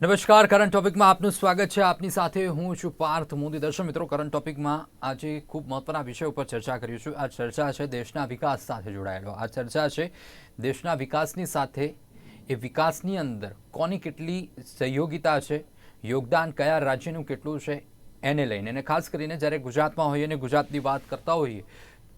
નમસ્કાર કરંટ ટોપિકમાં આપનું સ્વાગત છે. આપની સાથે હું છું પાર્થ મોદી. દર્શક મિત્રો કરંટ ટોપિકમાં આજે ખૂબ મહત્વના વિષય ઉપર ચર્ચા કરીશું આ ચર્ચા છે દેશના વિકાસ સાથે જોડાયેલો. આ ચર્ચા છે દેશના વિકાસની સાથે એ વિકાસની અંદર કોની કેટલી સહયોગિતા છે, યોગદાન કયા રાજ્યનું કેટલું છે, એને લઈને. અને ખાસ કરીને જ્યારે ગુજરાતમાં હોઈએ અને ગુજરાતની વાત કરતા હોઈએ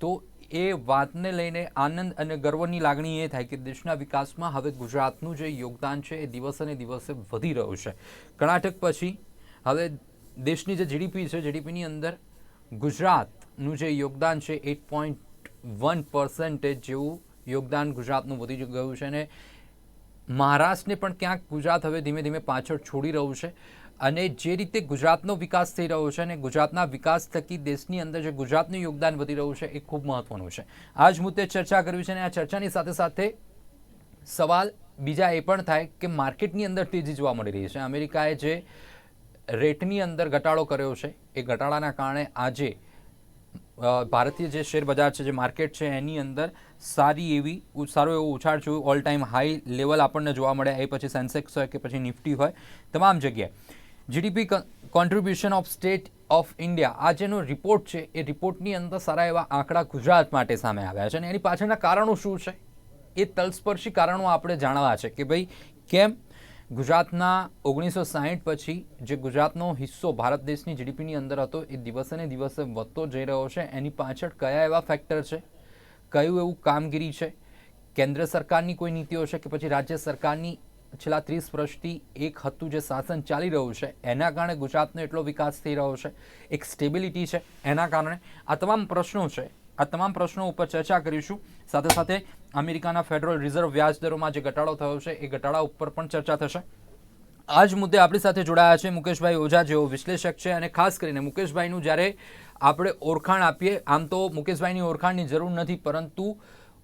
તો એ વાતને લઈને આનંદ અને ગર્વની લાગણી એ થાય કે દેશના વિકાસમાં હવે ગુજરાતનું જે યોગદાન છે એ દિવસે દિવસે વધી રહ્યું છે. કર્ણાટક પછી હવે દેશની જે જીડીપી છે જીડીપીની અંદર ગુજરાતનું જે યોગદાન છે એટ પોઈન્ટ વન પર્સન્ટેજ જેવું યોગદાન ગુજરાતનું વધી ગયું છે અને મહારાષ્ટ્રને પણ ક્યાંક ગુજરાત હવે ધીમે ધીમે પાછળ છોડી રહ્યું છે. અને જે રીતે ગુજરાતનો વિકાસ થઈ રહ્યો છે અને ગુજરાતના વિકાસ થકી દેશની અંદર જે ગુજરાતનું યોગદાન વધી રહ્યું છે એ ખૂબ મહત્વનું છે. આ જ મુદ્દે ચર્ચા કરવી છે અને આ ચર્ચાની સાથે સાથે સવાલ બીજા એ પણ થાય કે માર્કેટની અંદર તેજી જોવા મળી રહી છે. અમેરિકાએ જે રેટની અંદર ઘટાડો કર્યો છે, એ ઘટાડાના કારણે આજે ભારતીય જે શેર બજાર છે, જે માર્કેટ છે, એની અંદર સારી એવી સારો એવો ઉછાળ જોયું. ઓલ ટાઈમ હાઈ લેવલ આપણને જોવા મળે એ પછી સેન્સેક્સ હોય કે પછી નિફ્ટી હોય. તમામ જગ્યાએ. GDP contribution of state of India આ જેનો રિપોર્ટ છે, એ રિપોર્ટની અંદર સારા એવા આંકડા ગુજરાત માટે સામે આવ્યા છે. અને એની પાછળના કારણો શું છે? એ તલસ્પર્શી કારણો આપણે જાણવા છે કે ભાઈ, કેમ ગુજરાતના ઓગણીસો સાહીઠ પછી જે ગુજરાતનો હિસ્સો ભારત દેશની જીડીપીની અંદર હતો, એ દિવસે ને દિવસે વધતો જઈ રહ્યો છે. એની પાછળ કયા એવા ફેક્ટર છે? કયું એવું કામગીરી છે? કેન્દ્ર સરકારની કોઈ નીતિઓ છે કે પછી રાજ્ય સરકારની છેલ્લા ત્રીસ વર્ષથી એક હતું જે શાસન ચાલી રહ્યું છે, એના કારણે ગુજરાતનો એટલો વિકાસ થઈ રહ્યો છે, એક સ્ટેબિલિટી છે, એના કારણે આ તમામ પ્રશ્નો છે, આ તમામ પ્રશ્નો ઉપર ચર્ચા કરીશું. સાથે સાથે અમેરિકાના ફેડરલ રિઝર્વ વ્યાજ દરોમાં જે ઘટાડો થયો છે, એ ઘટાડા ઉપર પણ ચર્ચા થશે. આ જ મુદ્દે આપણી સાથે જોડાયા છે મુકેશભાઈ ઓઝા, જેઓ વિશ્લેષક છે અને ખાસ કરીને મુકેશભાઈનું જ્યારે આપણે ઓળખાણ આપીએ, આમ તો મુકેશભાઈની ઓળખાણની જરૂર નથી, પરંતુ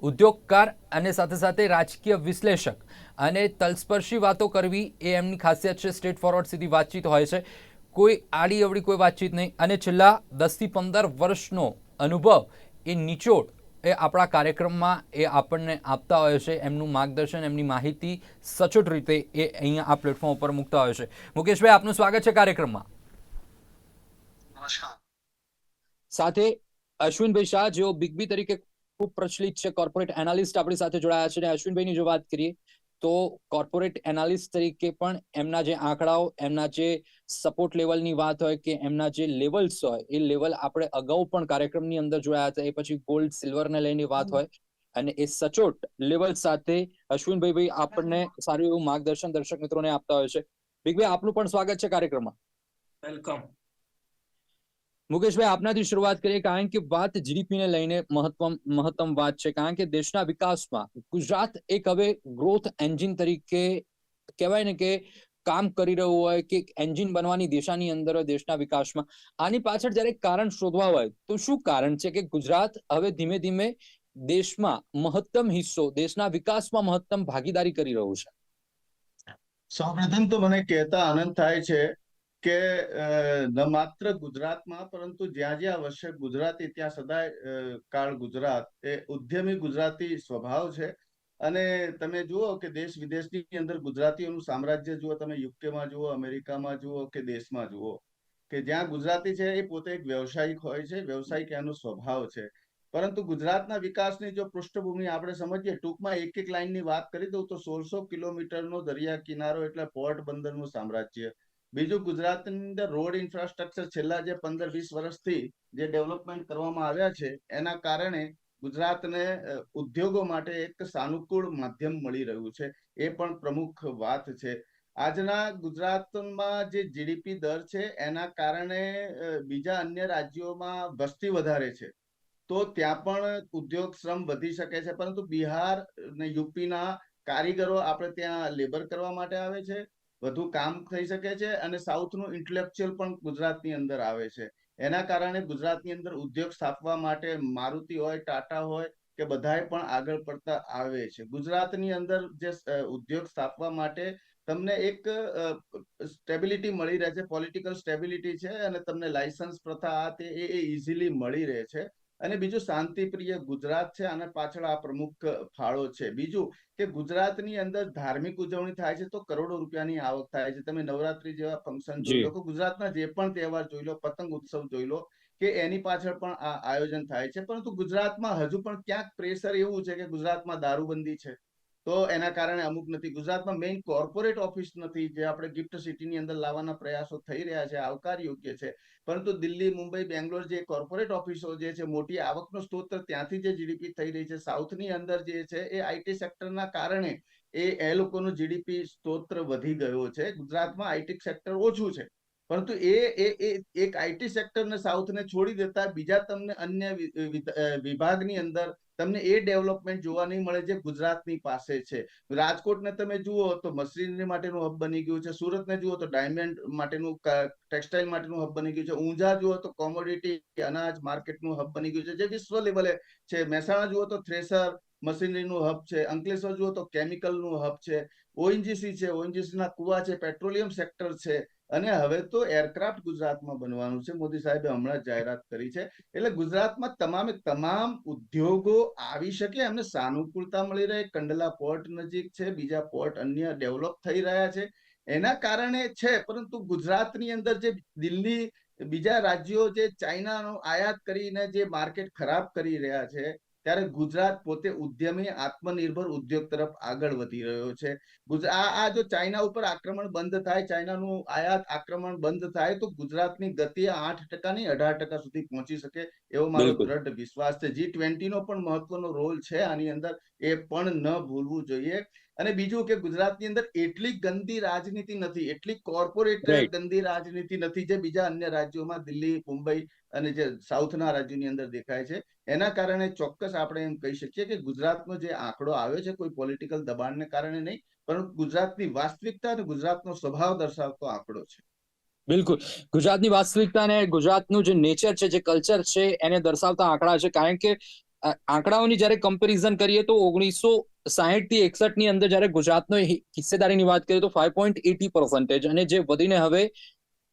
ઉદ્યોગકાર અને સાથે સાથે રાજકીય વિશ્લેષક. અને તલસ્પર્શી વાતો કરવી એ એમની ખાસિયત છે. સ્ટ્રેટ ફોરવર્ડ સીધી વાતચીત હોય છે. કોઈ આડી અવળી કોઈ વાતચીત નહીં. અને છેલ્લા દસથી પંદર વર્ષનો અનુભવ એ નિચોડ એ આપણા કાર્યક્રમમાં એ આપણને આપતા હોય છે. એમનું માર્ગદર્શન એમની માહિતી સચોટ રીતે એ અહીંયા આ પ્લેટફોર્મ ઉપર મૂકતા હોય છે. મુકેશભાઈ આપનું સ્વાગત છે કાર્યક્રમમાં. નમસ્કાર. સાથે અશ્વિનભાઈ શાહ જેઓ બિગ બી તરીકે ખૂબ પ્રચલિત છે કોર્પોરેટ એનાલિસ્ટ આપણી સાથે જોડાયા છે. અને અશ્વિનભાઈની જો વાત કરીએ તો કોર્પોરેટ એનાલિસ્ટ તરીકે પણ એમના જે આંકડાઓ એમના જે સપોર્ટ લેવલની વાત હોય કે એમના જે લેવલ્સ હોય એ લેવલ આપણે અગાઉ પણ કાર્યક્રમની અંદર જોયા હતા. એ પછી ગોલ્ડ સિલ્વરને લઈને વાત હોય. અને એ સચોટ લેવલ સાથે અશ્વિનભાઈ ભાઈ આપણને સારું એવું માર્ગદર્શન દર્શક મિત્રોને આપતા હોય છે. બિગભાઈ આપનું પણ સ્વાગત છે કાર્યક્રમમાં. વેલકમ મુકેશભાઈ આપનાથી શરૂઆત કરીએ, કારણ કે વાત જીડીપી ને લઈને મહત્વ મહત્તમ વાત છે, કારણ કે દેશના વિકાસમાં ગુજરાત એક હવે ગ્રોથ એન્જિન તરીકે કહેવાય ને કે કામ કરી રહ્યું હોય કે એન્જિન બનવાની દિશાની અંદર દેશના વિકાસમાં. આની પાછળ જ્યારે કારણ શોધવા હોય, તો શું કારણ છે કે ગુજરાત હવે ધીમે ધીમે દેશમાં મહત્તમ હિસ્સો, દેશના વિકાસમાં મહત્તમ ભાગીદારી કરી રહ્યું છે? સૌપ્રથમ તો મને કહેતા આનંદ થાય છે કે ન માત્ર ગુજરાતમાં, પરંતુ જ્યાં જ્યાં આવશ્યક ગુજરાતી ત્યાં સદાય કાળ ગુજરાત એ ઉદ્યમી ગુજરાતી સ્વભાવ છે. અને તમે જુઓ કે દેશ વિદેશની અંદર ગુજરાતીઓનું સામ્રાજ્ય જુઓ, તમે યુકેમાં જુઓ, અમેરિકામાં જુઓ કે દેશમાં જુઓ, કે જ્યાં ગુજરાતી છે એ પોતે એક વ્યવસાયિક હોય છે, વ્યવસાયિક એનો સ્વભાવ છે. પરંતુ ગુજરાતના વિકાસની જો પૃષ્ઠભૂમિ આપણે સમજીએ, ટૂંકમાં એક એક લાઈનની વાત કરી દઉં તો સોળસો કિલોમીટરનો દરિયા કિનારો એટલે પોર્ટ બંદરનું સામ્રાજ્ય. બીજું ગુજરાતની અંદર રોડ ઇન્ફ્રાસ્ટ્રક્ચર છેલ્લા જે પંદર વીસ વર્ષથી જે ડેવલપમેન્ટ કરવામાં આવ્યા છે, એના કારણે ગુજરાતને ઉદ્યોગો માટે એક સાનુકૂળ માધ્યમ મળી રહ્યું છે, એ પણ પ્રમુખ વાત છે. આજના ગુજરાતમાં જે જીડીપી દર છે, એના કારણે બીજા અન્ય રાજ્યોમાં વસ્તી વધારે છે. તો ત્યાં પણ ઉદ્યોગ શ્રમ વધી શકે છે, પરંતુ બિહાર ને યુપીના કારીગરો આપણે ત્યાં લેબર કરવા માટે આવે છે. વધુ કામ થઈ શકે છે અને સાઉથનું ઇન્ટેલેક્ચ્યુઅલ પણ ગુજરાતની અંદર આવે છે. એના કારણે ગુજરાતની અંદર ઉદ્યોગ સ્થાપવા માટે મારુતિ હોય, ટાટા હોય કે બધાએ પણ આગળ પડતા આવે છે. ગુજરાતની અંદર જે ઉદ્યોગ સ્થાપવા માટે તમને એક સ્ટેબિલિટી મળી રહે છે પોલિટિકલ સ્ટેબિલિટી છે અને તમને લાયસન્સ પ્રથા આ તે એ ઇઝીલી મળી રહે છે. અને બીજું શાંતિપ્રિય ગુજરાત છે અને પાછળ આ પ્રમુખ ફાળો છે. બીજું કે ગુજરાતની અંદર ધાર્મિક ઉજવણી થાય છે તો કરોડો રૂપિયાની આવક થાય છે. તમે નવરાત્રી જેવા ફંક્શન જોઈ લો કે ગુજરાતના જે પણ તહેવાર જોઈ લો પતંગ ઉત્સવ જોઈ લો કે એની પાછળ પણ આ આયોજન થાય છે. પરંતુ ગુજરાતમાં હજુ પણ ક્યાંક પ્રેશર એવું છે કે ગુજરાતમાં દારૂબંધી છે. તો એના કારણે અમુક નથી. ગુજરાતમાં મેઇન કોર્પોરેટ ઓફિસ નથી જે આપણે ગિફ્ટ સિટીની અંદર લાવવાના પ્રયાસો થઈ રહ્યા છે, આવકાર યોગ્ય છે. પરંતુ દિલ્હી, મુંબઈ, બેંગ્લોર જે કોર્પોરેટ ઓફિસો જે છે, મોટી આવકનો સ્ત્રોત ત્યાંથી જે જીડીપી થઈ રહી છે. સાઉથની અંદર જે છે એ આઈટી સેક્ટરના કારણે એ એ લોકોનું જીડીપી સ્તોત્ર વધી ગયો છે. ગુજરાતમાં આઈટી સેક્ટર ઓછું છે. પરંતુ એ એ એક આઈટી સેક્ટરને સાઉથને છોડી દેતા બીજા તમને અન્ય વિભાગની અંદર તમને એ ડેવલપમેન્ટ જોવા નહીં મળે જે ગુજરાતની પાસે છે. રાજકોટને તમે જુઓ તો મશીનરી માટેનું હબ બની ગયું છે. સુરતને જુઓ તો ડાયમંડ માટેનું ટેક્સટાઇલ માટેનું હબ બની ગયું છે. ઊંઝા જુઓ તો કોમોડિટી અનાજ માર્કેટનું હબ બની ગયું છે. જે વિશ્વ લેવલે છે. મહેસાણા જુઓ તો થ્રેસર મશીનરીનું હબ છે. અંકલેશ્વર જુઓ તો કેમિકલનું હબ છે. ઓએનજીસી છે. ઓએનજીસી ના કુવા છે. પેટ્રોલિયમ સેક્ટર છે. અને હવે તો એરક્રાફ્ટ ગુજરાતમાં બનવાનું છે. મોદી સાહેબે હમણાં જાહેરાત કરી છે. એટલે ગુજરાતમાં તમામે તમામ ઉદ્યોગો આવી શકે, એમને સાનુકૂળતા મળી રહે, કંડલા પોર્ટ નજીક છે, બીજા પોર્ટ અન્ય ડેવલપ થઈ રહ્યા છે. એના કારણે છે, પરંતુ ગુજરાતની અંદર જે દિલ્હી, બીજા રાજ્યો જે ચાઇનાનો આયાત કરીને જે માર્કેટ ખરાબ કરી રહ્યા છે ત્યારે ગુજરાત પોતે ઉદ્યમી આત્મનિર્ભર ઉદ્યોગ તરફ આગળ વધી રહ્યો છે. ગુજ- આ જો ચાઇના ઉપર આક્રમણ બંધ થાય ચાઇનાનું આયાત આક્રમણ બંધ થાય તો ગુજરાતની ગતિ આઠ ટકા અઢાર ટકા સુધી પહોંચી શકે એવો મારો દ્રઢ વિશ્વાસ છે. જી ટ્વેન્ટી નો પણ મહત્વનો રોલ છે આની અંદર એ પણ ન ભૂલવું જોઈએ. અને બીજું કે ગુજરાતની અંદર એટલી ગંદી રાજનીતિ નથી એટલી કોર્પોરેટ ગંદી રાજનીતિ નથી જે બીજા અન્ય રાજ્યોમાં દિલ્હી મુંબઈ અને જે સાઉથના રાજ્યોની અંદર દેખાય છે. એના કારણે ચોક્કસ આપણે એમ કહી શકીએ કે ગુજરાતનો જે આંકડો આવ્યો છે કોઈ પોલિટિકલ દબાણને કારણે નહીં, પરંતુ ગુજરાતની વાસ્તવિકતા અને ગુજરાતનો સ્વભાવ દર્શાવતો આંકડો છે. બિલકુલ. ગુજરાતની વાસ્તવિકતા અને ગુજરાતનું જે નેચર છે, જે કલ્ચર છે, એને દર્શાવતા આંકડા છે. કારણ કે આંકડાઓની જ્યારે કમ્પેરિઝન કરીએ તો ઓગણીસો સાહીઠથી એકસઠની અંદર જ્યારે ગુજરાતનો હિસ્સેદારીની વાત કરીએ તો ફાઈવ પોઈન્ટ એટી પર્સન્ટેજ અને જે વધીને હવે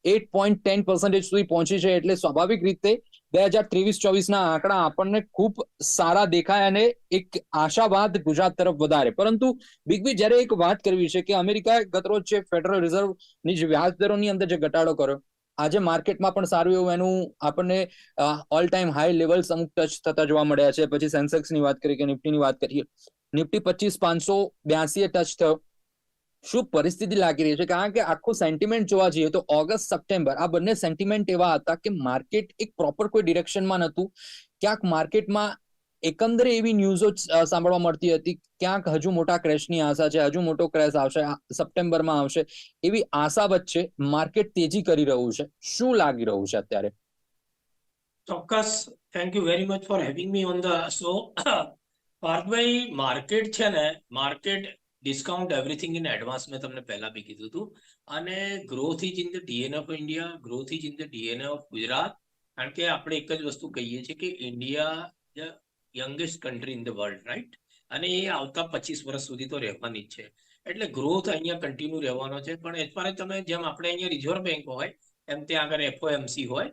એટ પોઈન્ટ ટેન પર્સન્ટેજ સુધી પહોંચી છે એટલે સ્વાભાવિક રીતે બે હજાર ત્રેવીસ ચોવીસના આંકડા આપણને ખૂબ સારા દેખાય અને એક આશાવાદ ગુજરાત તરફ વધારે. પરંતુ બિગ બી જ્યારે એક વાત કરવી છે કે અમેરિકાએ ગતરોજ જે ફેડરલ રિઝર્વની જે વ્યાજ દરોની અંદર જે ઘટાડો કર્યો, આજે માર્કેટમાં પણ સારું એવું એનું આપણને ઓલ ટાઈમ હાઈ લેવલ્સ અમુક ટચ થતા જોવા મળ્યા છે. પછી સેન્સેક્સની વાત કરીએ કે નિફ્ટીની વાત કરીએ. નિફ્ટી પચીસ પાંચસો બ્યાસી ટચ થયો. શું પરિસ્થિતિ લાગી રહી છે? કારણ કે આખું સેન્ટિમેન્ટ જોવા જઈએ તો ઓગસ્ટ, સપ્ટેમ્બર આ બંને સેન્ટિમેન્ટ એવા હતા કે માર્કેટ એક પ્રોપર કોઈ ડિરેક્શનમાં નહોતું. ક્યાંક માર્કેટમાં એકંદરે એવી ન્યૂઝો સાંભળવા મળતી હતી. ક્યાંક હજુ મોટા ક્રેશની આશા છે, હજુ મોટો ક્રેશ આવશે સપ્ટેમ્બરમાં આવશે. એવી આશા વચ્ચે માર્કેટ તેજી કરી રહ્યું છે. શું લાગી રહ્યું છે અત્યારે? ચોક્કસ. Thank you very much for having me on the show Parthbhai market છે ને market discount everything in advance મેં તમને પહેલા બી કીધું હતું. અને growth is in the DNA of India growth is in the DNA of Gujarat કારણ કે આપણે એક જ વસ્તુ કહીએ છીએ કે India the youngest country in the world right અને એ આવતા પચીસ વર્ષ સુધી તો રહેવાની જ છે. એટલે ગ્રોથ અહીંયા કન્ટિન્યુ રહેવાનો છે. પણ એજ તમે જેમ આપણે અહીંયા રિઝર્વ બેંક હોય, એમ ત્યાં આગળ એફઓએમસી હોય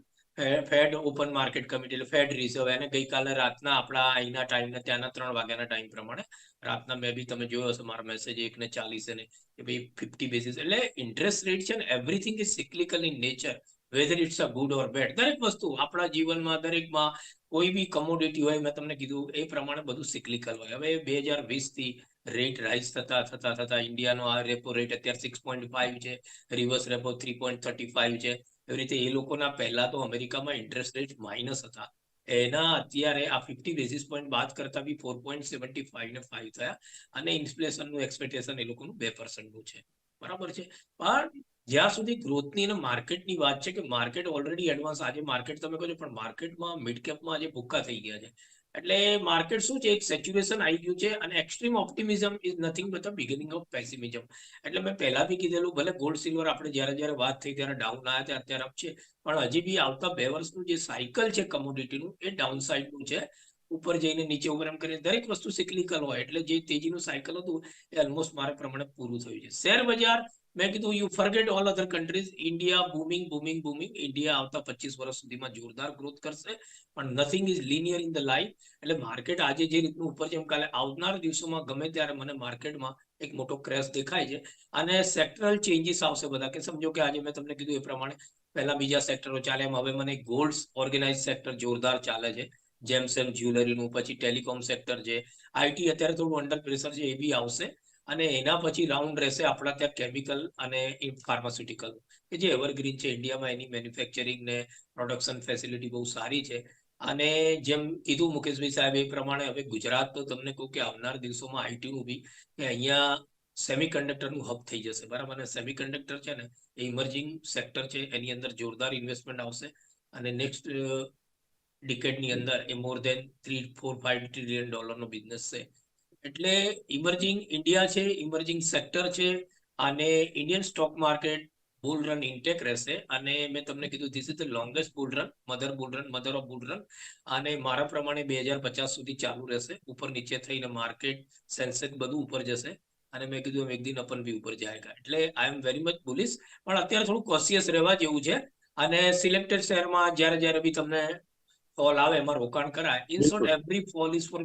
ફેડ ઓપન માર્કેટ કમિટી એટલે ફેડ રિઝર્વ એને ગઈકાલે રાતના આપણા અહીંના ટાઈમને ત્યાંના ત્રણ વાગ્યાના ટાઈમ પ્રમાણે રાતના મેં બી તમે જોયો હશે મારા મેસેજ એક ને ચાલીસ ને કે ભાઈ ફિફ્ટી બેસીસ એટલે ઇન્ટરેસ્ટ રેટ છે ને everything is cyclical in nature whether it's a good or bad દરેક વસ્તુ આપણા જીવનમાં, દરેકમાં કોઈ બી કમોડિટી હોય, મેં તમને કીધું એ પ્રમાણે બધું સિક્લિકલ હોય. હવે બે હજાર વીસથી રેટ રાઇઝ થતા થતા થતા ઇન્ડિયાનો આ રેપો રેટ અત્યારે સિક્સ પોઈન્ટ ફાઈવ છે reverse repo three point thirty five છે. એવી રીતે એ લોકોના પહેલા તો અમેરિકામાં ઇન્ટરેસ્ટ રેટ માઇનસ હતા. એના અત્યારે આ ફિફ્ટી બેસિસ પોઈન્ટ બાદ કરતા બી ફોર પોઈન્ટ સેવન્ટી ફાઈવ ને ફાઈવ થયા અને ઇન્ફ્લેશનનું એક્સપેક્ટેશન એ લોકોનું બે પર્સન્ટનું છે. બરાબર છે? પણ જ્યાં સુધી ગ્રોથની અને માર્કેટની વાત છે કે માર્કેટ ઓલરેડી એડવાન્સ આજે માર્કેટ તમે કહો છો, પણ માર્કેટમાં મિડ કેપમાં આજે ભૂક્કા થઈ ગયા છે. એટલે માર્કેટ શું છે? એક સેચ્યુરેશન આવી ગયું છે અને extreme optimism is nothing but the beginning of pessimism એટલે મેં પહેલા બી કીધેલું, ભલે ગોલ્ડ સિલ્વર આપણે જ્યારે જ્યારે વાત થઈ ત્યારે ડાઉન આવ્યા ત્યાં અત્યારે અપ છે. પણ હજી બી આવતા બે વર્ષનું જે સાયકલ છે કમોડિટીનું એ ડાઉન સાઇડનું છે. ઉપર જઈને નીચે ઉપર એમ કરીને દરેક વસ્તુ સિક્લિકલ હોય. એટલે જે તેજીનું સાયકલ હતું, એ ઓલમોસ્ટ મારા પ્રમાણે પૂરું થયું છે. શેર બજાર મેં કીધું you forget all other countries India booming booming booming India આવતા પચીસ વર્ષ સુધીમાં જોરદાર ગ્રોથ કરશે. પણ nothing is linear in the life એટલે માર્કેટ આજે જે રીતનું ઉપર છે, એમ કાલે આવનાર દિવસોમાં ગમે ત્યારે મને માર્કેટમાં એક મોટો ક્રેશ દેખાય છે. અને સેક્ટરલ ચેન્જીસ આવશે બધા. કે સમજો કે આજે મેં તમને કીધું એ પ્રમાણે પહેલા બીજા સેક્ટરો ચાલે, એમ હવે મને ગોલ્ડ ઓર્ગેનાઇઝ સેક્ટર જોરદાર ચાલે છે. જેમ્સ એન્ડ જ્યુલરીનું પછી ટેલિકોમ સેક્ટર છે. આઈટી અત્યારે થોડું અંડર પ્રેશર છે, એ બી આવશે. અને એના પછી રાઉન્ડ રહેશે આપણા ત્યાં કેમિકલ અને ફાર્માસ્યુટિકલ કે જે એવરગ્રીન છે, ઇન્ડિયામાં એની મેન્યુફેક્ચરિંગ ને પ્રોડક્શન ફેસિલિટી બહુ સારી છે. અને જેમ કીધું મુકેશભાઈ સાહેબ એ પ્રમાણે હવે ગુજરાત તો તમને કહું કે આવનાર દિવસોમાં આઈટી નું બી કે અહીંયા સેમિકન્ડક્ટરનું હબ થઈ જશે, બરાબર? અને સેમિકન્ડક્ટર છે ને, એ ઇમર્જિંગ સેક્ટર છે, એની અંદર જોરદાર ઇન્વેસ્ટમેન્ટ આવશે. અને નેક્સ્ટ ડિકેડની અંદર એ more than three four five trillion ડોલરનો business છે. એટલે ઇમર્જિંગ ઇન્ડિયા છે ઇમર્જિંગ સેક્ટર છે અને Indian stock market bull run intact રહેશે. અને મેં તમને કીધું this is the longest bull run mother bull run mother of bull run અને મારા પ્રમાણે બે હજાર પચાસ સુધી ચાલુ રહેશે. ઉપર નીચે થઈને માર્કેટ સેન્સેક્સ બધું ઉપર જશે. અને મેં કીધું એમ એક દિન અપન બી ઉપર જાયગા એટલે I am very much bullish પણ અત્યારે થોડું કોશિયસ રહેવા જેવું છે. અને સિલેક્ટેડ શહેરમાં જ્યારે જ્યારે બી તમને ફોલ આવે એમાં રોકાણ કરાય. In short every fall is for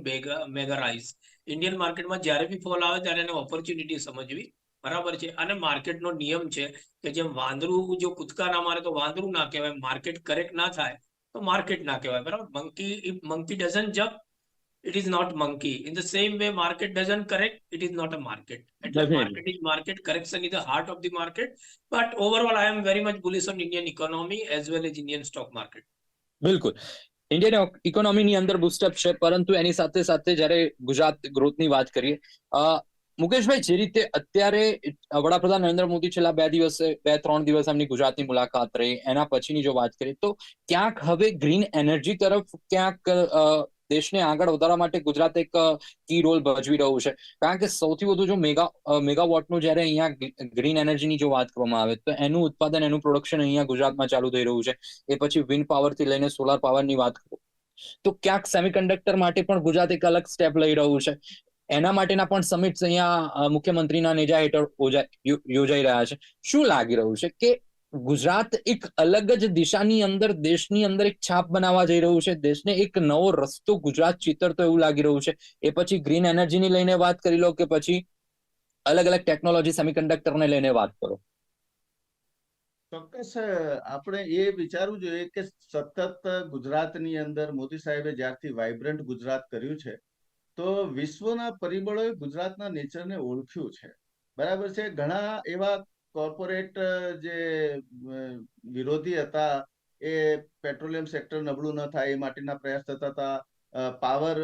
mega rise Indian માર્કેટમાં જ્યારે બી ફોલ આવે ત્યારે એને ઓપોર્ચ્યુનિટી સમજવી બરાબર છે અને માર્કેટનો નિયમ છે કે જેમ વાંદરું જો કૂદકા ના મારે તો વાંદરું ના કહેવાય માર્કેટ કરેક્ટ ના થાય તો માર્કેટ ના કહેવાય બરાબર monkey if monkey doesn't jump it is not monkey in the same way market doesn't correct it is not a market એટલે market is market correction is the heart of the market but overall i am very much bullish on indian economy as well as indian stock market બિલકુલ Indian ઇકોનોમીની અંદર boost up છે, પરંતુ એની સાથે સાથે જ્યારે ગુજરાત ગ્રોથની વાત કરીએ મુકેશભાઈ, જે રીતે અત્યારે વડાપ્રધાન નરેન્દ્ર મોદી છેલ્લા બે દિવસે, બે, ત્રણ દિવસ એમની ગુજરાતની મુલાકાત રહી, એના પછીની જો વાત કરીએ, તો ક્યાંક હવે ગ્રીન એનર્જી તરફ ક્યાંક દેશને આગળ વધારવા માટે ગુજરાત એક કી રોલ ભજવી રહ્યું છે. કારણ કે સૌથી વધુ જો મેગા મેગાવોટનું જ્યારે અહીંયા ગ્રીન એનર્જીની જો વાત કરવામાં આવે, તો એનું ઉત્પાદન, એનું પ્રોડક્શન અહીંયા ગુજરાતમાં ચાલુ થઈ રહ્યું છે. એ પછી વિન્ડ પાવરથી લઈને સોલાર પાવરની વાત કરું. તો ક્યાંક સેમિકન્ડક્ટર માટે પણ ગુજરાત એક અલગ સ્ટેપ લઈ રહ્યું છે. એના માટેના પણ સમિટ્સ અહીંયા મુખ્યમંત્રીના નેજા હેઠળ યોજાઈ રહ્યા છે. શું લાગી રહ્યું છે કે ગુજરાત એક અલગ જ દિશાની અંદર, દેશની અંદર એક છાપ બનાવવા જઈ રહ્યું છે. દેશને એક નવો રસ્તો ગુજરાત ચિતરતો એવું લાગી રહ્યું છે. એ પછી ગ્રીન એનર્જીની લઈને વાત કરી લો કે પછી અલગ અલગ ટેકનોલોજી સેમિકન્ડક્ટરને લઈને વાત કરો. ચોક્કસ, આપણે એ વિચારવું જોઈએ કે સતત ગુજરાતની અંદર મોદી સાહેબે જ્યારથી વાઇબ્રન્ટ ગુજરાત કર્યું છે, તો વિશ્વના પરિબળોએ ગુજરાતના નેચરને ઓળખ્યું છે. બરાબર છે? ઘણા એવા કોર્પોરેટ જે વિરોધી હતા, એ પેટ્રોલિયમ સેક્ટર નબળું ન થાય, એ માટેના પ્રયાસ થતા હતા. પાવર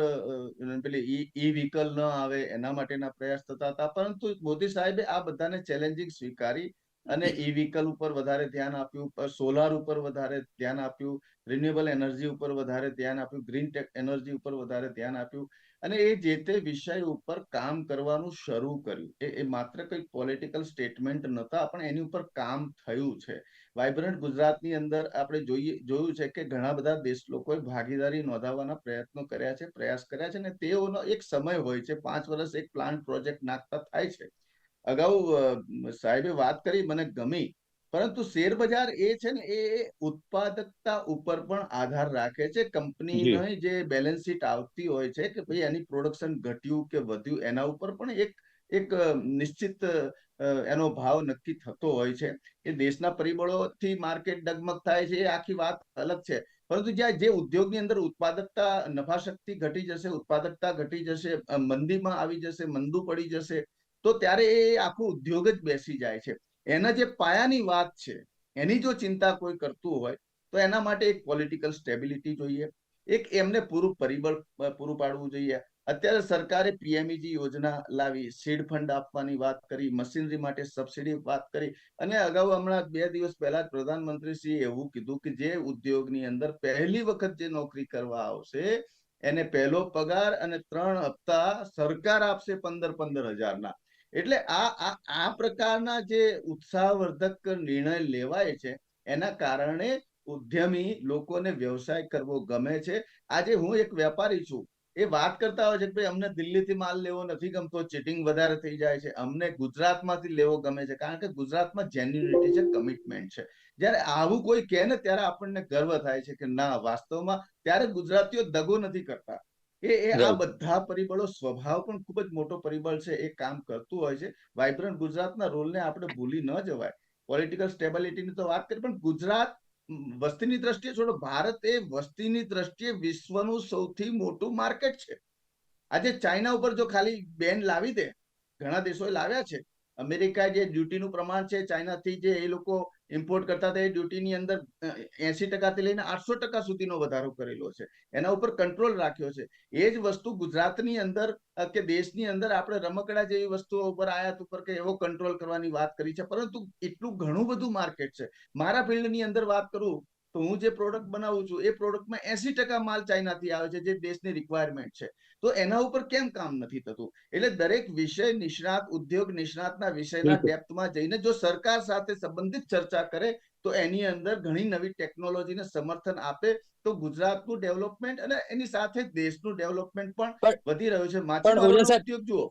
પેલી ઈ વ્હીકલ ન આવે, એના માટેના પ્રયાસ થતા હતા. પરંતુ મોદી સાહેબે આ બધાને ચેલેન્જિંગ સ્વીકારી અને ઈ વ્હીકલ ઉપર વધારે ધ્યાન આપ્યું સોલાર ઉપર વધારે ધ્યાન આપ્યું, રિન્યુએબલ એનર્જી ઉપર વધારે ધ્યાન આપ્યું, ગ્રીન ટેક એનર્જી ઉપર વધારે ધ્યાન આપ્યું. અને એ જે તે વિષય ઉપર કામ કરવાનું શરૂ કર્યું. એ એ માત્ર કંઈક પોલિટિકલ સ્ટેટમેન્ટ નતા પણ એની ઉપર કામ થયું છે. વાઇબ્રન્ટ ગુજરાતની અંદર આપણે જોઈએ, જોયું છે કે ઘણા બધા દેશ લોકોએ ભાગીદારી નોંધાવવાના પ્રયત્નો કર્યા છે, પ્રયાસ કર્યા છે અને તેઓનો એક સમય હોય છે, પાંચ વર્ષ એક પ્લાન્ટ પ્રોજેક્ટ નાખતા થાય છે. અગાઉ સાહેબે વાત કરી, મને ગમી પરંતુ શેર બજાર એ છે ને એ ઉત્પાદકતા ઉપર પણ આધાર રાખે છે. કંપનીની જે. બેલેન્સ શીટ આવતી હોય છે કે ભાઈ એની પ્રોડક્શન ઘટ્યું કે વધ્યું એના ઉપર પણ એક એક નિશ્ચિત એનો ભાવ નક્કી થતો હોય છે. એ દેશના પરિબળોથી માર્કેટ ડગમગ થાય છે એ આખી વાત અલગ છે. પરંતુ જ્યાં જે ઉદ્યોગની અંદર ઉત્પાદકતા નફાશક્તિ ઘટી જશે ઉત્પાદકતા ઘટી જશે મંદીમાં આવી જશે મંદુ પડી જશે તો ત્યારે એ આખો ઉદ્યોગ જ બેસી જાય છે. એના જે પાયાની વાત છે, એની જો ચિંતા કોઈ કરતું હોય, તો એના માટે એક પોલિટિકલ સ્ટેબિલિટી જોઈએ, એક એમને પૂરું પરિબળ પૂરું પાડવું જોઈએ. અત્યારે સરકારે પીએમઈજી યોજના લાવી સીડ ફંડ આપવાની વાત કરી મશીનરી માટે સબસિડી વાત કરી, અને અગાઉ હમણાં બે દિવસ પહેલા જ પ્રધાનમંત્રીશ્રીએ એવું કીધું કે જે ઉદ્યોગની અંદર પહેલી વખત જે નોકરી કરવા આવશે, એને પહેલો પગાર અને ત્રણ હપ્તા સરકાર આપશે પંદર પંદર હજારના. એટલે આ આ પ્રકારના જે ઉત્સાહવર્ધક નિર્ણય લેવાય છે, એના કારણે ઉદ્યમી લોકોને વ્યવસાય કરવો ગમે છે. આજે હું એક વેપારી છું. એ વાત કરતા હોય છે કે ભાઈ, અમને દિલ્હીથી માલ લેવો નથી ગમતો, ચીટિંગ વધારે થઈ જાય છે. અમને ગુજરાતમાંથી લેવો ગમે છે. કારણ કે ગુજરાતમાં જેન્યુનિટી છે કમિટમેન્ટ છે. જ્યારે આવું કોઈ કહે ને, ત્યારે આપણને ગર્વ થાય છે કે ના, વાસ્તવમાં ત્યારે ગુજરાતીઓ દગો નથી કરતા. એ એ આ બધા પરિબળો સ્વભાવ પણ ખૂબ જ મોટો પરિબળ છે એ કામ કરતું હોય છે. વાઇબ્રન્ટ ગુજરાતના રોલને આપણે ભૂલી ન જવાય. પોલિટિકલ સ્ટેબિલિટીની તો વાત કરી પણ ગુજરાત વસ્તીની દ્રષ્ટિએ છોડો ભારત એ વસ્તીની દ્રષ્ટિએ વિશ્વનું સૌથી મોટું માર્કેટ છે. આજે ચાઇના ઉપર જો ખાલી બેન લાવી દે ઘણા દેશોએ લાવ્યા છે. અમેરિકા જે ડ્યુટીનું પ્રમાણ છે ચાઇનાથી જે એ લોકો ઇમ્પોર્ટ કરતા હતા એ ડ્યુટીની અંદર એસી ટકાથી લઈને આઠસો ટકા સુધીનો વધારો કરેલો છે. એના ઉપર કંટ્રોલ રાખ્યો છે. એ જ વસ્તુ ગુજરાતની અંદર કે દેશની અંદર આપણે રમકડા જેવી વસ્તુઓ ઉપર, આયાત ઉપર કે એવો કંટ્રોલ કરવાની વાત કરી છે. પરંતુ એટલું ઘણું બધું માર્કેટ છે. મારા ફિલ્ડની અંદર વાત કરું તો હું જે પ્રોડક્ટ બનાવું છું એ પ્રોડક્ટમાં એસી ટકા માલ ચાઇનાથી આવે છે જે દેશની રિક્વાયરમેન્ટ છે. તો એના ઉપર કેમ કામ નથી થતું? એટલે દરેક વિષય નિષ્ણાત ઉદ્યોગ નિષ્ણાતના વિષયના ડેપ્થમાં જઈને જો સરકાર સાથે સંબંધિત ચર્ચા કરે તો એની અંદર ઘણી નવી ટેકનોલોજીને સમર્થન આપે તો ગુજરાતનું ડેવલપમેન્ટ અને એની સાથે દેશનું ડેવલપમેન્ટ પણ વધી રહ્યું છે. માછીમારોનો ઉદ્યોગ જુઓ.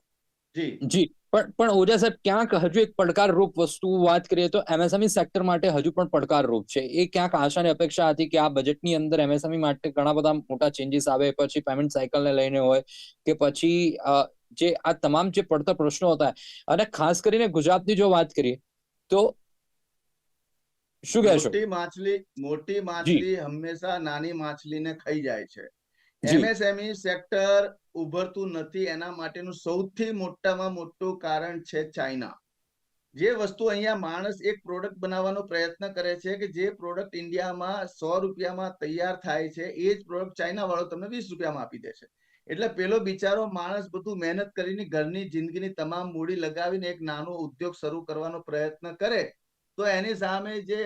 જી. જી પણ પણ ઓજા સાહેબ ક્યાંક હજુ એક પડકારરૂપ વસ્તુ વાત કરીએ તો એમએસએમઈ સેક્ટર માટે હજુ પણ પડકારરૂપ છે. એ ક્યાંક આશાની અપેક્ષા હતી કે આ બજેટની અંદર એમએસએમઈ માટે ઘણા બધા મોટા ચેન્જીસ આવે પછી પેમેન્ટ સાયકલને લઈને હોય કે પછી જે આ તમામ જે પડતર પ્રશ્નો હતા અને ખાસ કરીને ગુજરાતની જો વાત કરીએ તો શું કહેશો? મોટી માછલી મોટી માછલી હંમેશા નાની માછલીને ખાઈ જાય છે. એમએસએમઈ સેક્ટર ઉભરતું નથી એના માટેનું સૌથી મોટામાં મોટું કારણ છે ચાઇના જે વસ્તુ અહીંયા માણસ એક પ્રોડક્ટ બનાવવાનો પ્રયત્ન કરે છે કે જે પ્રોડક્ટ ઇન્ડિયામાં સો રૂપિયામાં તૈયાર થાય છે એ જ પ્રોડક્ટ ચાઇના વાળો તમને વીસ રૂપિયામાં આપી દે છે એટલે પેલો બિચારો માણસ બધું મહેનત કરીને ઘરની જિંદગીની તમામ મૂડી લગાવીને એક નાનો ઉદ્યોગ શરૂ કરવાનો પ્રયત્ન કરે તો એની સામે જે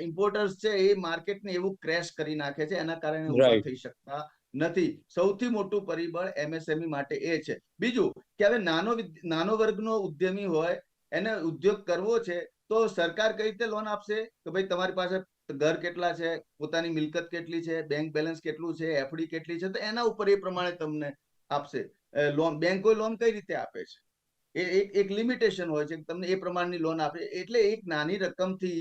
ઇમ્પોર્ટર્સ છે એ માર્કેટને એવું ક્રેશ કરી નાખે છે એના કારણે ઊભા થઈ શકતા નથી. સૌથી મોટું પરિબળ એમએસએમઈ માટે એ છે. બીજું કે હવે નાનો નાનો વર્ગનો ઉદ્યમી હોય, એને ઉદ્યોગ કરવો છે, તો સરકાર કઈ રીતે લોન આપશે? કે ભાઈ તમારી પાસે ઘર કેટલા છે, પોતાની મિલકત કેટલી છે બેંક બેલેન્સ કેટલું છે એફડી કેટલી છે, તો એના ઉપર એ પ્રમાણે તમને આપશે. લોન બેંકો લોન કઈ રીતે આપે છે? એ એક એક લિમિટેશન હોય છે તમને એ પ્રમાણની લોન આપે. એટલે એક નાની રકમથી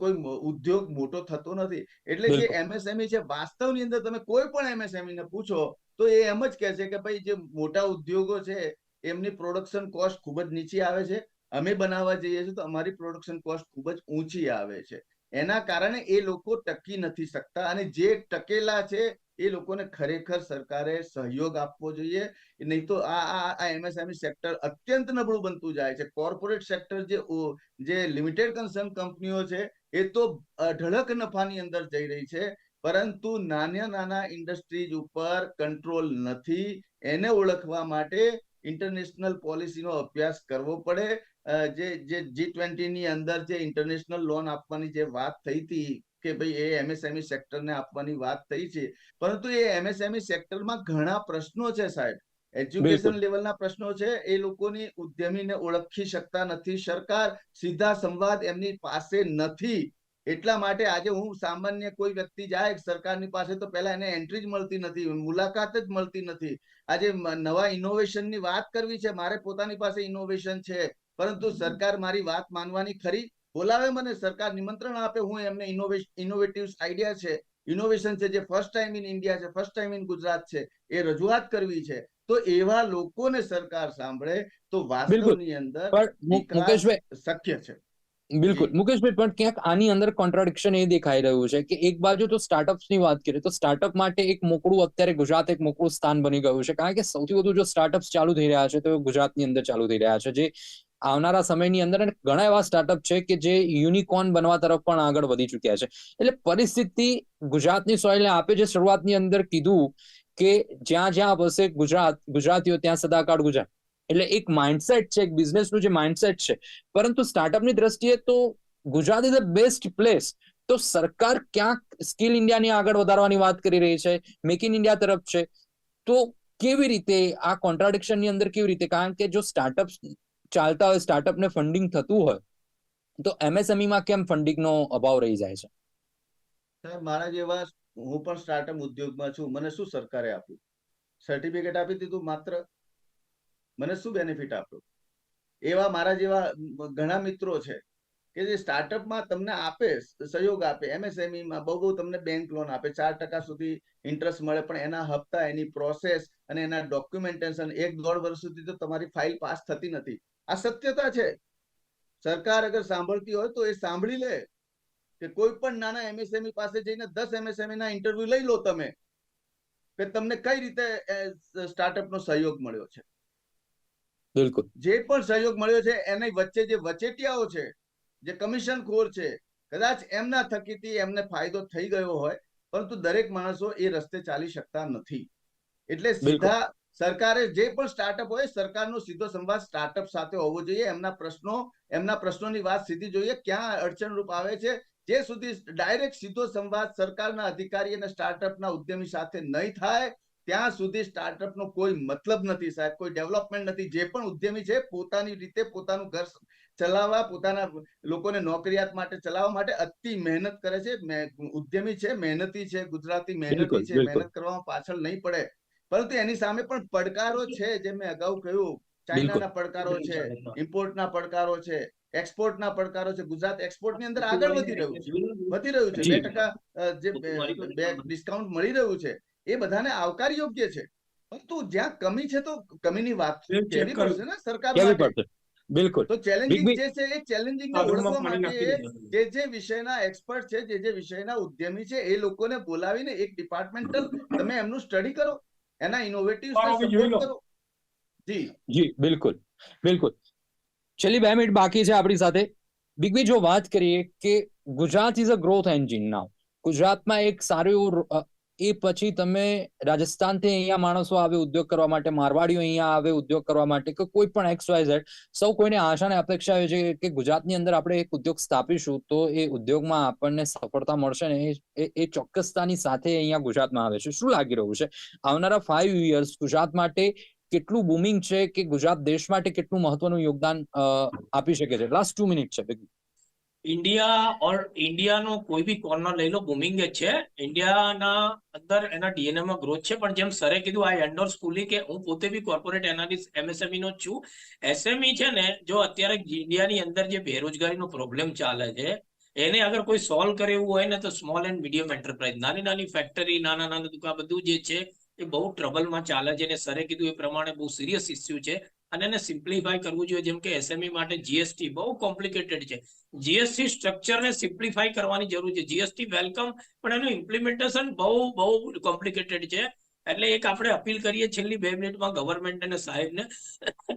કોઈ ઉદ્યોગ મોટો થતો નથી. એટલે જે એમએસએમઈ છે વાસ્તવની અંદર તમે કોઈ પણ એમએસએમઈ ને પૂછો તો એ એમ જ કહે છે કે ભાઈ જે મોટા ઉદ્યોગો છે એમની પ્રોડક્શન કોસ્ટ ખૂબ જ નીચી આવે છે. અમે બનાવવા જઈએ છીએ તો અમારી પ્રોડક્શન કોસ્ટ ખૂબ જ ઊંચી આવે છે. એના કારણે એ લોકો ટકી નથી શકતા અને જે ટકેલા છે એ લોકોને ખરેખર સરકારે સહયોગ આપવો જોઈએ. નહીં તો આ આ એમએસએમઈ સેક્ટર અત્યંત નબળું બનતું જાય છે. કોર્પોરેટ સેક્ટર જે જે લિમિટેડ કન્સર્ન કંપનીઓ છે, એ તો અઢળક નફાની અંદર જઈ રહી છે. પરંતુ નાના નાના ઇન્ડસ્ટ્રીઝ ઉપર કંટ્રોલ નથી. એને ઓળખવા માટે ઇન્ટરનેશનલ પોલિસીનો અભ્યાસ કરવો પડે. જે જે, જી ટ્વેન્ટી ની અંદર જે ઇન્ટરનેશનલ લોન આપવાની જે વાત થઈ હતી કે ભાઈ એ એમએસએમઈ સેક્ટરને આપવાની વાત થઈ છે. પરંતુ એ એમએસએમઈ સેક્ટરમાં ઘણા પ્રશ્નો છે સાહેબ. એજ્યુકેશન લેવલના પ્રશ્નો છે. એ લોકોની ઉદ્યમીને ઓળખી શકતા નથી. સરકાર સીધા સંવાદ એમની પાસે નથી. એટલા માટે આજે હું સામાન્ય કોઈ વ્યક્તિ જાય સરકારની પાસે તો પહેલા એને એન્ટ્રી જ મળતી નથી. મુલાકાત જ મળતી નથી. આજે નવા ઇનોવેશનની વાત કરવી છે. મારે પોતાની પાસે ઇનોવેશન છે. પરંતુ સરકાર મારી વાત માનવાની ખરી. બોલાવે મને સરકાર નિમંત્રણ આપે હું એમને ઇનોવેટિવ આઈડિયા છે ઇનોવેશન છે જે ફર્સ્ટ ટાઈમ ઇન ઇન્ડિયા છે ફર્સ્ટ ટાઈમ ઇન ગુજરાત છે એ રજૂઆત કરવી છે. તો એવા લોકોને સરકાર સાંભળે તો વાસ્તવની અંદર મુકેશભાઈ શક્ય છે. બિલકુલ. મુકેશભાઈ પણ ક્યાંક આની અંદર કોન્ટ્રાડિક્શન એ દેખાઈ રહ્યું છે કે એક બાજુ તો સ્ટાર્ટઅપ્સની વાત કરીએ તો સ્ટાર્ટઅપ માટે એક મોકળું અત્યારે ગુજરાત એક મોકળું સ્થાન બની ગયું છે. કારણ કે સૌથી વધુ જો સ્ટાર્ટઅપ્સ ચાલુ થઈ રહ્યા છે તો ગુજરાતની અંદર ચાલુ થઈ રહ્યા છે. જે આવનારા સમયની અંદર ઘણા એવા સ્ટાર્ટઅપ છે કે જે યુનિકોર્ન બનવા તરફ પણ આગળ વધી ચુક્યા છે. એટલે પરિસ્થિતિ ગુજરાતની સોઇલને આપે જે શરૂઆતની અંદર કીધું કે જ્યાં જ્યાં વસે ગુજરાત, ગુજરાતીઓ ત્યાં સદાકાળ ગુજરાત એટલે એક માઇન્ડસેટ છે, એક બિઝનેસનું જે માઇન્ડસેટ છે. પરંતુ સ્ટાર્ટઅપની દ્રષ્ટિએ તો Gujarat is a best place તો સરકાર ક્યાંક સ્કિલ ઇન્ડિયાની આગળ વધારવાની વાત કરી રહી છે મેક ઇન ઇન્ડિયા તરફ છે. તો કેવી રીતે આ કોન્ટ્રાડિક્શનની અંદર કેવી રીતે? કારણ કે જો સ્ટાર્ટઅપ ચાલતા હોય સ્ટાર્ટઅપને ફંડિંગ થતું હોય, તો MSME માં કેમ ફંડિંગનો અભાવ રહી જાય છે? સાહેબ, મારા જેવા હું પણ સ્ટાર્ટઅપ ઉદ્યોગમાં છું, મને શું સરકારે આપ્યું? સર્ટિફિકેટ આપી દીધું માત્ર? મને શું બેનિફિટ આપ્યો એવા મારા જેવા ઘણા મિત્રો છે કે જે સ્ટાર્ટઅપમાં તમને આપે, સહયોગ આપે MSME માં બહુ બહુ તમને બેંક લોન આપે, ચાર ટકા સુધી ઇન્ટરેસ્ટ મળે, પણ એના હપ્તા, એની પ્રોસેસ અને એના ડોક્યુમેન્ટેશન એક દોઢ વર્ષ સુધી તો તમારી ફાઇલ પાસ થતી નથી. આ સત્યતા છે. સરકાર અગર સાંભળતી હોય તો એ સાંભળી લે કે કોઈ પણ નાના એમએસએમઈ પાસે જઈને દસ એમએસએમઈ ના ઇન્ટરવ્યુ લઈ લો તમે કે તમને કઈ રીતે સ્ટાર્ટઅપ નો સહયોગ મળ્યો છે. બિલકુલ. જે પણ સહયોગ મળ્યો છે એની વચ્ચે જે વચેટિયાઓ છે જે કમિશન ખોર છે કદાચ એમના થકીથી એમને ફાયદો થઈ ગયો હોય પરંતુ દરેક માણસો એ રસ્તે ચાલી શકતા નથી. એટલે સીધા સરકારે જે પણ સ્ટાર્ટઅપ હોય સરકારનો સીધો સંવાદ સ્ટાર્ટઅપ સાથે હોવો જોઈએ. એમના પ્રશ્નો એમના પ્રશ્નોની વાત સીધી જોઈએ. ક્યાં અડચણરૂપ આવે છે? જે સુધી ડાયરેક્ટ સીધો સંવાદ સરકારના અધિકારી અને સ્ટાર્ટઅપના ઉદ્યમી સાથે નહીં થાય ત્યાં સુધી સ્ટાર્ટઅપનો કોઈ મતલબ નથી સાહેબ. કોઈ ડેવલપમેન્ટ નથી. જે પણ ઉદ્યમી છે પોતાની રીતે પોતાનું ઘર ચલાવવા પોતાના લોકોને નોકરિયાત માટે ચલાવવા માટે અતિ મહેનત કરે છે. ઉદ્યમી છે મહેનતી છે ગુજરાતી મહેનતી છે. મહેનત કરવામાં પાછળ નહીં પડે. પરંતુ એની સામે પણ પડકારો છે જે મેં અગાઉ કહ્યું. ચાઇનાના પડકારો છે ઇમ્પોર્ટના પડકારો છે એક્સપોર્ટના પડકારો છે. ગુજરાત એક્સપોર્ટની અંદર આગળ વધી રહ્યું છે. વધી રહ્યું છે. બે ટકા જે ડિસ્કાઉન્ટ મળી રહ્યું છે. એ બધાને આવકાર યોગ્ય છે. પરંતુ જ્યાં કમી છે તો કમીની વાત કેવી પડશે ને સરકાર માટે? બિલકુલ. તો ચેલેન્જિંગ જે છે એ ચેલેન્જિંગ ઓળખવા માટે જે જે વિષયના એક્સપર્ટ છે જે જે વિષયના ઉદ્યમી છે એ લોકોને બોલાવીને એક ડિપાર્ટમેન્ટલ તમે એમનું સ્ટડી કરો. એના ઇનોવેટિવ સપોર્ટ કરો જી જી બિલકુલ બિલકુલ છેલ્લી બે મિનિટ બાકી છે આપણી સાથે બિગબી જો વાત કરીએ કે Gujarat is a growth engine now ગુજરાતમાં એક સારું એવું એ પછી તમે રાજસ્થાનથી અહીંયા માણસો આવે, ઉદ્યોગ કરવા માટે, મારવાડીઓ અહીંયા આવે, ઉદ્યોગ કરવા માટે કે કોઈ પણ એક્સ વાય ઝેડ સૌ કોઈને આશા અને અપેક્ષા હોય છે કે ગુજરાતની અંદર આપણે એક ઉદ્યોગ સ્થાપીશું તો એ ઉદ્યોગમાં આપણને સફળતા મળશે ને એ ચોક્કસતાની સાથે અહીંયા ગુજરાતમાં આવે છે. શું લાગી રહ્યું છે? આવનારા ફાઈવ યર્સ ગુજરાત માટે કેટલું બુમિંગ છે કે ગુજરાત દેશ માટે કેટલું મહત્વનું યોગદાન આપી શકે છે? લાસ્ટ ટુ મિનિટ છે ઇન્ડિયા ઓર ઇન્ડિયાનો કોઈ બી કોર્નર લઈ લો બુમિંગ જ છે. ઇન્ડિયાના અંદર એના ડીએનએ માં ગ્રોથ છે, પણ જેમ સરે કીધું આ એન્ડોર્સ ફૂલી કે હું પોતે બી કોર્પોરેટ એનાલિસ્ટ એમએસએમઈ નો છું. એસએમઈ છે ને, જો અત્યારે ઇન્ડિયાની અંદર જે બેરોજગારીનો પ્રોબ્લેમ ચાલે છે, એને અગર કોઈ સોલ્વ કરે એવું હોય ને, તો સ્મોલ એન્ડ મીડિયમ એન્ટરપ્રાઇઝ નાની નાની ફેક્ટરી નાના નાના દુકાન, બધું જે છે, એ બહુ ટ્રબલમાં ચાલે છે. અને સરે કીધું એ પ્રમાણે બહુ સિરિયસ ઇસ્યુ છે. અને એને સિમ્પ્લિફાય કરવું જોઈએ. જેમ કે એસએમઈ માટે જીએસટી બહુ કોમ્પ્લિકેટેડ છે. જીએસટી સ્ટ્રક્ચરને સિમ્પ્લિફાય કરવાની જરૂર છે. જીએસટી વેલકમ પણ એનું ઇમ્પ્લિમેન્ટેશન બહુ બહુ કોમ્પ્લિકેટેડ છે. એટલે એક આપણે અપીલ કરીએ છેલ્લી બે મિનિટમાં ગવર્મેન્ટ અને સાહેબને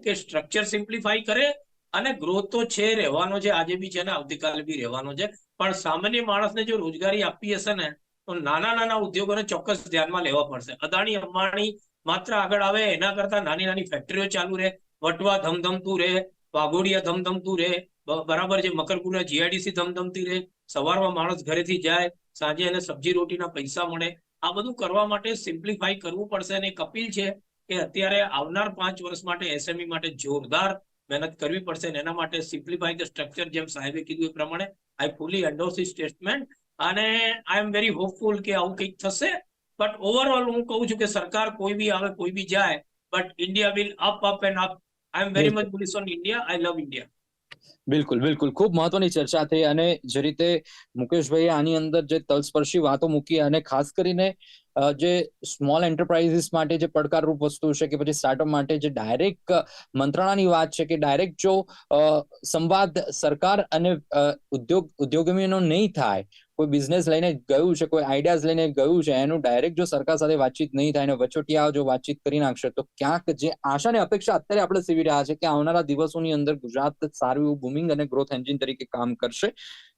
કે સ્ટ્રક્ચર સિમ્પ્લિફાય કરે અને ગ્રોથ તો છે, રહેવાનો છે. આજે બી છે ને, આવતીકાલે બી રહેવાનો છે. પણ સામાન્ય માણસને જો રોજગારી આપી હશે ને, તો નાના નાના ઉદ્યોગોને ચોક્કસ ધ્યાનમાં લેવા પડશે. અદાણી, અંબાણી માત્ર આગળ આવે, એના કરતા નાની નાની ફેક્ટરીઓ ચાલુ રહે. વટવા ધમધમતું રહે, વાઘોડિયા ધમધમતું રહે બરાબર છે મકરપુરા જીઆઈડીસી ધમધમતી રહે, સવારમાં માણસ ઘરેથી જાય, સાંજે એને સબ્જી રોટીના પૈસા મળે. આ બધું કરવા માટે સિમ્પ્લિફાઈ કરવું પડશે અને કપિલ છે કે અત્યારે આવનાર પાંચ વર્ષ માટે એસએમઈ માટે જોરદાર મહેનત કરવી પડશે એના માટે સિમ્પ્લિફાઈ ધ સ્ટ્રક્ચર જેમ સાહેબે કીધું એ પ્રમાણે આઈ ફૂલી એન્ડોર્સ સ્ટેટમેન્ટ અને આઈ એમ વેરી હોપફુલ કે આવું કંઈક થશે. બટ ઓવરઓલ હું કહું છું કે સરકાર કોઈ બી આવે, કોઈ બી જાય but India will up up and up I am very much bullish on India I love India બિલકુલ બિલકુલ. ખૂબ મહત્વની ચર્ચા થઈ અને જે રીતે મુકેશભાઈ આની અંદર જે તલસ્પર્શી વાતો મૂકી અને ખાસ કરીને જે સ્મોલ એન્ટરપ્રાઇઝીસ માટે જે પડકારરૂપ વસ્તુ છે કે પછી સ્ટાર્ટઅપ માટે જે ડાયરેક્ટ મંત્રણાની વાત છે કે ડાયરેક્ટ જો સંવાદ સરકાર અને ઉદ્યોગ ઉદ્યોગમીનો નહીં થાય કોઈ બિઝનેસ લઈને ગયું છે, કોઈ આઈડિયાઝ લઈને ગયું છે, એનું ડાયરેક્ટ જો સરકાર સાથે વાતચીત નહીં થાય અને વચોટિયા જો વાતચીત કરી નાખશે, તો ક્યાંક જે આશા ને અપેક્ષા અત્યારે આપણે સીવી રહ્યા છે કે આવનારા દિવસોની અંદર ગુજરાત સારું એવું બુમિંગ અને ગ્રોથ એન્જિન તરીકે કામ કરશે.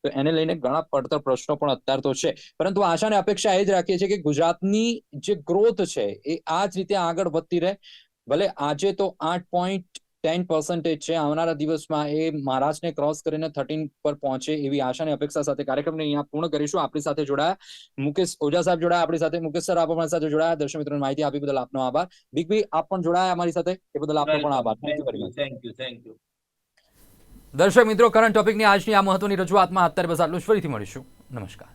તો એને લઈને ઘણા પડતર પ્રશ્નો પણ અત્યાર તો છે. પરંતુ આશા ને અપેક્ષા એ જ રાખીએ છીએ કે ગુજરાતની જે ગ્રોથ છે, એ આ જ રીતે આગળ વધતી રહે. ભલે આજે તો આઠ પોઈન્ટ ટેન પર્સન્ટેજ છે. આવનારા દિવસમાં એ મહારાષ્ટ્રને ક્રોસ કરીને થર્ટીન પર પહોંચે એવી આશા અને અપેક્ષા સાથે કાર્યક્રમને અહીંયા પૂર્ણ કરીશું. આપણી સાથે જોડાયા મુકેશ ઓઝા સાહેબ જોડાયા. આપણી સાથે મુકેશ સર આપ અમારી સાથે જોડાયા. દર્શક મિત્રો માહિતી આપી બદલ આપનો આભાર. બિગ બી આપ પણ જોડાયા અમારી સાથે? એ બદલ આપનો પણ આભાર. થેન્ક યુ થેન્ક યુ દર્શક મિત્રો કરંટ ટોપિકની આજની આ મહત્વની રજૂઆતમાં અત્યારે બસ આટલું જ. ફરીથી મળીશું. નમસ્કાર.